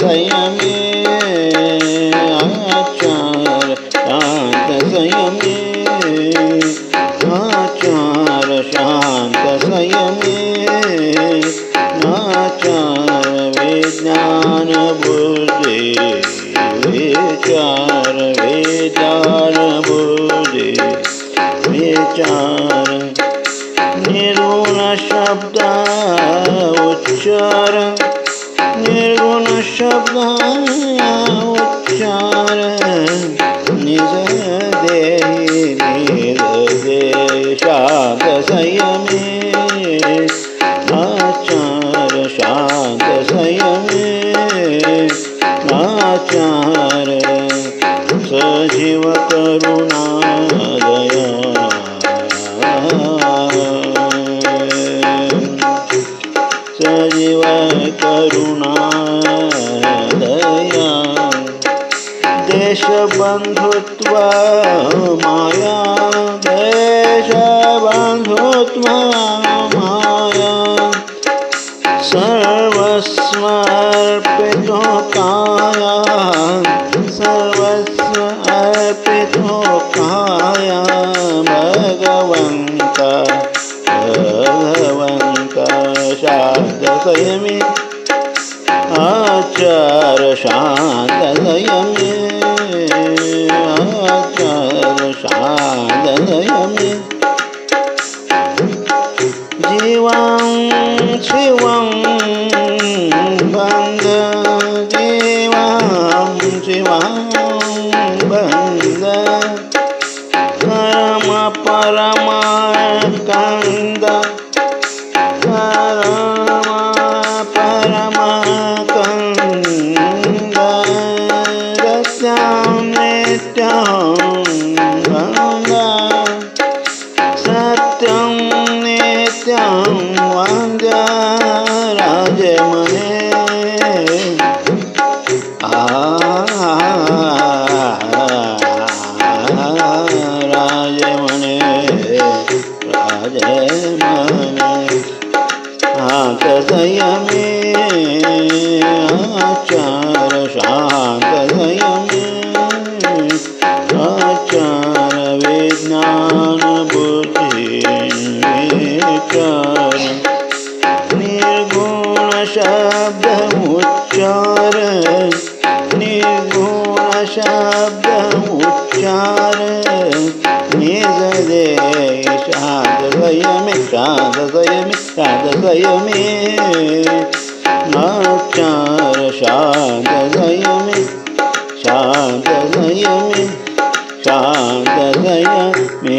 संयमे आचार शांत संयमे आचार शांत संयमे आचार विज्ञान बुद्धि विचार विज्ञान बुद्धि विचार निर्गुण शब्द उच्चार निर्गुण शब्द उच्चार निज देहि निज दे शांत संयमे आचार शांत संयमे आचार सजीव करुणा दया सजीव करुणा दया, देशबन्धुत्व, माया देशबन्धुत्व, माया। सर्वस्व अर्पितो काया सर्वस्व अर्पितो काया भगवन्त भगवन्त शान्त संयमी आचार शान्त संयमी आचार शान्त संयमी जीवं शिवं बन्ध जीवं शिवं बन्ध परम परम शान्त संयमे आचार शान्त संयमे आचार विज्ञान बुद्धि विचार। निर्गुण కాదయమి కాదయమి కాదయమి నాచార శాదయమి శాదయమి శాదయమి